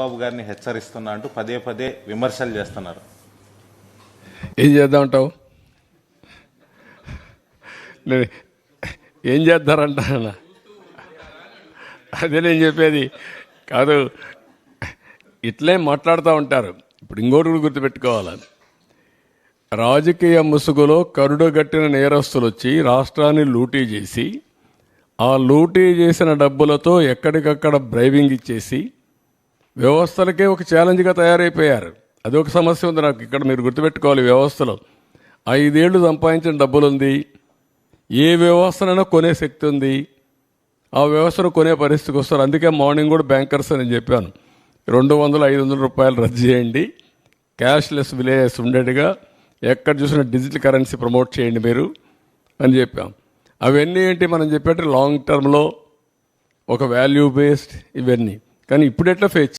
బాబు గారిని హెచ్చరిస్తున్నా అంటూ పదే పదే విమర్శలు చేస్తున్నారు. ఏం చేద్దామంటావు నేను ఏం చేద్దారంట అదే నేను చెప్పేది. కాదు ఇట్లే మాట్లాడుతూ ఉంటారు. ఇప్పుడు ఇంకోటి కూడా గుర్తుపెట్టుకోవాలి? రాజకీయ ముసుగులో కరుడుగట్టిన నేరస్తులు వచ్చి రాష్ట్రాన్ని లూటీ చేసి ఆ లూటీ చేసిన డబ్బులతో ఎక్కడికక్కడ బ్రైవింగ్ ఇచ్చేసి వ్యవస్థలకే ఒక ఛాలెంజ్గా తయారైపోయారు. అది ఒక సమస్య ఉంది నాకు ఇక్కడ మీరు గుర్తుపెట్టుకోవాలి ఈ వ్యవస్థలో. ఐదేళ్ళు సంపాదించిన డబ్బులు ఉంది ఏ వ్యవస్థనైనా కొనే శక్తి ఉంది ఆ వ్యవస్థను కొనే పరిస్థితికి వస్తారు. అందుకే మార్నింగ్ కూడా బ్యాంకర్స్ అని చెప్పాను. రెండు వందల ఐదు వందల రూపాయలు రద్దు చేయండి. క్యాష్లెస్ విలేజెస్ ఉండేట్టుగా ఎక్కడ చూసినా డిజిటల్ కరెన్సీ ప్రమోట్ చేయండి మీరు అని చెప్పాం. అవన్నీ ఏంటి మనం చెప్పేట లాంగ్ టర్మ్లో ఒక వాల్యూ బేస్డ్ ఇవన్నీ. కానీ ఇప్పుడు ఎట్లా ఫేస్